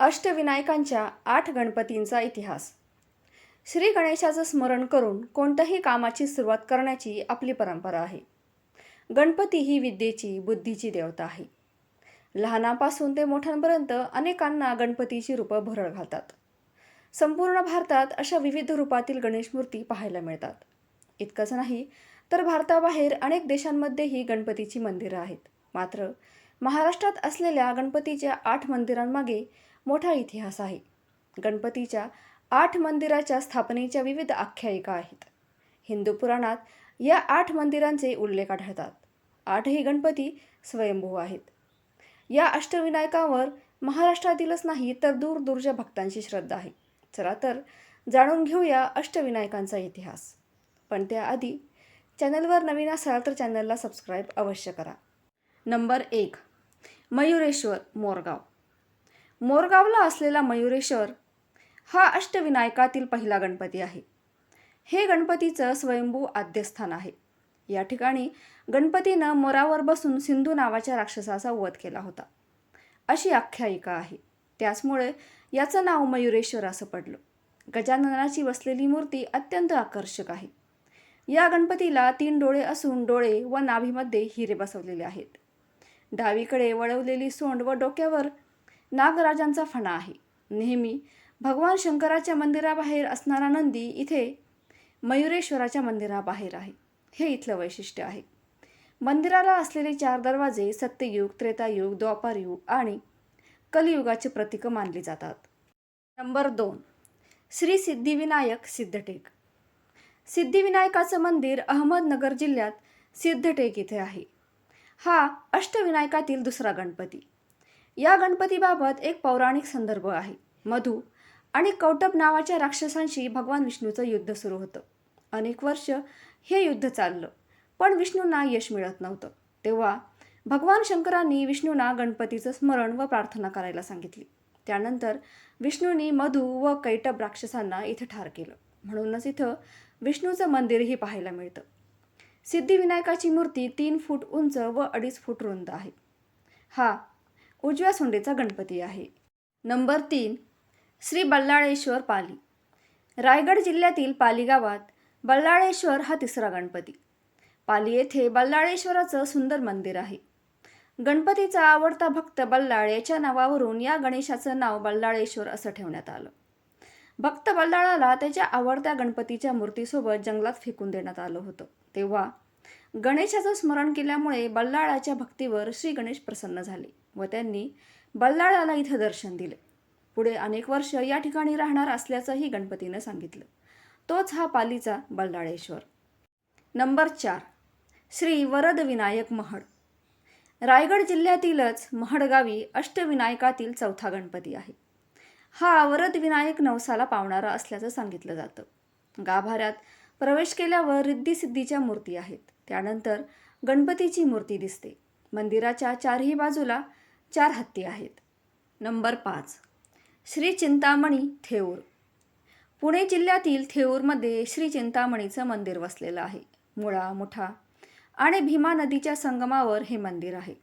अष्टविनायकांच्या आठ गणपतींचा इतिहास. श्री गणेशाचं स्मरण करून कोणत्याही कामाची सुरुवात करण्याची आपली परंपरा आहे. गणपती ही विद्येची बुद्धीची देवता आहे. लहानापासून ते मोठ्यांपर्यंत अनेकांना गणपतीची रूपं भरळ घालतात. संपूर्ण भारतात अशा विविध रूपातील गणेश मूर्ती पाहायला मिळतात. इतकंच नाही तर भारताबाहेर अनेक देशांमध्येही गणपतीची मंदिरं आहेत. मात्र महाराष्ट्रात असलेल्या गणपतीच्या आठ मंदिरांमागे मोठा इतिहास आहे. गणपतीच्या आठ मंदिराच्या स्थापनेच्या विविध आख्यायिका आहेत. हिंदू पुराणात या आठ मंदिरांचे उल्लेख आढळतात. आठही गणपती स्वयंभू आहेत. या अष्टविनायकावर महाराष्ट्रातीलच नाही तर दूरदूरच्या भक्तांची श्रद्धा आहे. चला तर जाणून घेऊया अष्टविनायकांचा इतिहास. पण त्याआधी चॅनलवर नवीन असाल तर चॅनलला सबस्क्राईब अवश्य करा. नंबर एक मयुरेश्वर मोरगाव. मोरगावला असलेला मयुरेश्वर हा अष्टविनायकातील पहिला गणपती आहे. हे गणपतीचं स्वयंभू आद्यस्थान आहे. या ठिकाणी गणपतीनं मोरावर बसून सिंधू नावाच्या राक्षसाचा वध केला होता. अशी आख्यायिका आहे. त्याचमुळे याचं नाव मयुरेश्वर असं पडलं. गजाननाची बसलेली मूर्ती अत्यंत आकर्षक आहे. या गणपतीला तीन डोळे असून डोळे व नाभीमध्ये हिरे बसवलेले आहेत. डावीकडे वळवलेली सोंड व डोक्यावर नागराजांचा फणा आहे. नेहमी भगवान शंकराच्या मंदिराबाहेर असणारा नंदी इथे मयुरेश्वराच्या मंदिराबाहेर आहे. हे इथलं वैशिष्ट्य आहे. मंदिराला असलेले चार दरवाजे सत्ययुग त्रेतायुग द्वापारयुग आणि कलियुगाचे प्रतीक मानली जातात. नंबर दोन. श्री सिद्धिविनायक सिद्धटेक. सिद्धिविनायकाचं मंदिर अहमदनगर जिल्ह्यात सिद्धटेक इथे आहे. हा अष्टविनायकातील दुसरा गणपती. या गणपतीबाबत एक पौराणिक संदर्भ आहे. मधु आणि कौटब नावाच्या राक्षसांशी भगवान विष्णूचं युद्ध सुरू होतं. अनेक वर्ष हे युद्ध चाललं पण विष्णूंना यश मिळत नव्हतं. तेव्हा भगवान शंकरांनी विष्णूंना गणपतीचं स्मरण व प्रार्थना करायला सांगितली. त्यानंतर विष्णूंनी मधू व कैटब राक्षसांना इथं ठार केलं. म्हणूनच इथं विष्णूचं मंदिरही पाहायला मिळतं. सिद्धिविनायकाची मूर्ती तीन फूट उंच व अडीच फूट रुंद आहे. हा उजव्या सोंडेचा गणपती आहे. नंबर तीन श्री बल्लाळेश्वर पाली. रायगड जिल्ह्यातील पाली गावात बल्लाळेश्वर हा तिसरा गणपती. पाली येथे बल्लाळेश्वराचं सुंदर मंदिर आहे. गणपतीचा आवडता भक्त बल्लाळ याच्या नावावरून या गणेशाचं नाव बल्लाळेश्वर असं ठेवण्यात आलं. भक्त बल्लाळाला त्याच्या आवडत्या गणपतीच्या मूर्तीसोबत जंगलात फेकून देण्यात आलं होतं. तेव्हा गणेशाचं स्मरण केल्यामुळे बल्लाळाच्या भक्तीवर श्री गणेश प्रसन्न झाले. व त्यांनी बल्लाळाला इथं दर्शन दिले. पुढे अनेक वर्ष या ठिकाणी राहणार असल्याचंही गणपतीनं सांगितलं. तोच हा पालीचा बल्लाळेश्वर. नंबर चार श्री वरद विनायक महड. रायगड जिल्ह्यातीलच महडगावी अष्टविनायकातील चौथा गणपती आहे. हा वरद विनायक नवसाला पावणारा असल्याचं सांगितलं जातं. गाभाऱ्यात प्रवेश केल्यावर रिद्धिसिद्धीच्या मूर्ती आहेत. त्यानंतर गणपतीची मूर्ती दिसते. मंदिराच्या चारही बाजूला चार हत्ती आहेत. नंबर पाच. श्री चिंतामणी थेऊर. पुणे जिल्ह्यातील थेऊरमध्ये श्री चिंतामणीचं मंदिर वसलेलं आहे. मुळा मुठा आणि भीमा नदीच्या संगमावर हे मंदिर आहे.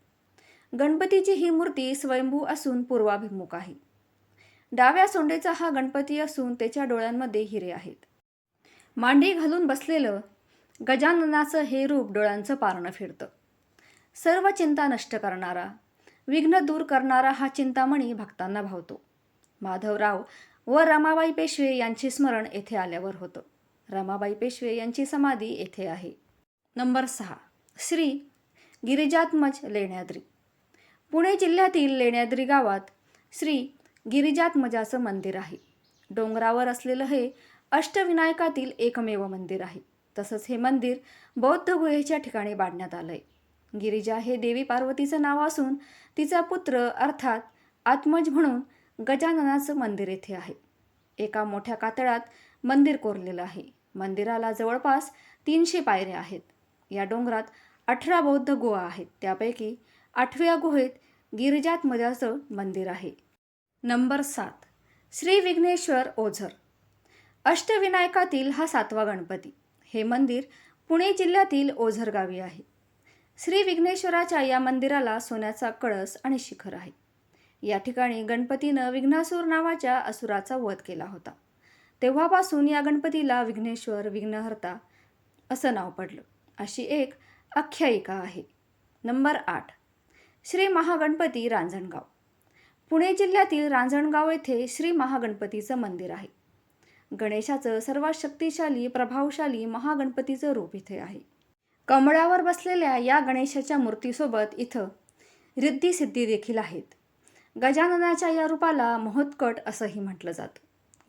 गणपतीची ही मूर्ती स्वयंभू असून पूर्वाभिमुख आहे. डाव्या सोंडेचा हा गणपती असून त्याच्या डोळ्यांमध्ये हिरे आहेत. मांडी घालून बसलेलं गजाननाचं हे रूप डोळ्यांचं पारणं फिरतं. सर्व चिंता नष्ट करणारा विघ्न दूर करणारा हा चिंतामणी भक्तांना भावतो. माधवराव व रमाबाई पेशवे यांचे स्मरण येथे आल्यावर होतं. रमाबाई पेशवे यांची समाधी येथे आहे. नंबर सहा. श्री गिरिजात्मज लेण्याद्री. पुणे जिल्ह्यातील लेण्याद्री गावात श्री गिरिजात्मजाचं मंदिर आहे. डोंगरावर असलेलं हे अष्टविनायकातील एकमेव मंदिर आहे. तसंच हे मंदिर बौद्ध गुहेच्या ठिकाणी बांधण्यात आलं आहे गिरिजा हे देवी पार्वतीचं नाव असून तिचा पुत्र अर्थात आत्मज म्हणून गजाननाचं मंदिर येथे आहे. एका मोठ्या कातळात मंदिर कोरलेलं आहे. मंदिराला जवळपास तीनशे पायऱ्या आहेत. या डोंगरात अठरा बौद्ध गुहा आहेत. त्यापैकी आठव्या गुहेत गिरिजात्मजाचं मंदिर आहे. नंबर सात. श्री विघ्नेश्वर ओझर. अष्टविनायकातील हा सातवा गणपती. हे मंदिर पुणे जिल्ह्यातील ओझर गावी आहे. श्री विघ्नेश्वराच्या या मंदिराला सोन्याचा कळस आणि शिखर आहे. या ठिकाणी गणपतीनं विघ्नासूर नावाच्या असुराचा वध केला होता. तेव्हापासून या गणपतीला विघ्नेश्वर विघ्नहर्ता असं नाव पडलं. अशी एक आख्यायिका आहे. नंबर आठ. श्री महागणपती रांजणगाव. पुणे जिल्ह्यातील रांजणगाव येथे श्री महागणपतीचं मंदिर आहे. गणेशाचं सर्वात शक्तिशाली प्रभावशाली महागणपतीचं रूप इथे आहे. कमळावर बसलेल्या या गणेशाच्या मूर्तीसोबत इथं रिद्धी सिद्धी देखील आहेत. गजाननाच्या या रूपाला महोत्कट असंही म्हटलं जातं.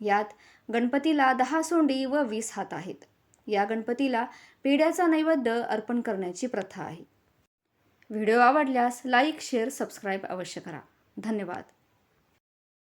यात गणपतीला दहा सोंडी व वीस हात आहेत. या गणपतीला पेढ्याचा नैवेद्य अर्पण करण्याची प्रथा आहे. व्हिडिओ आवडल्यास लाईक शेअर सबस्क्राईब अवश्य करा. धन्यवाद.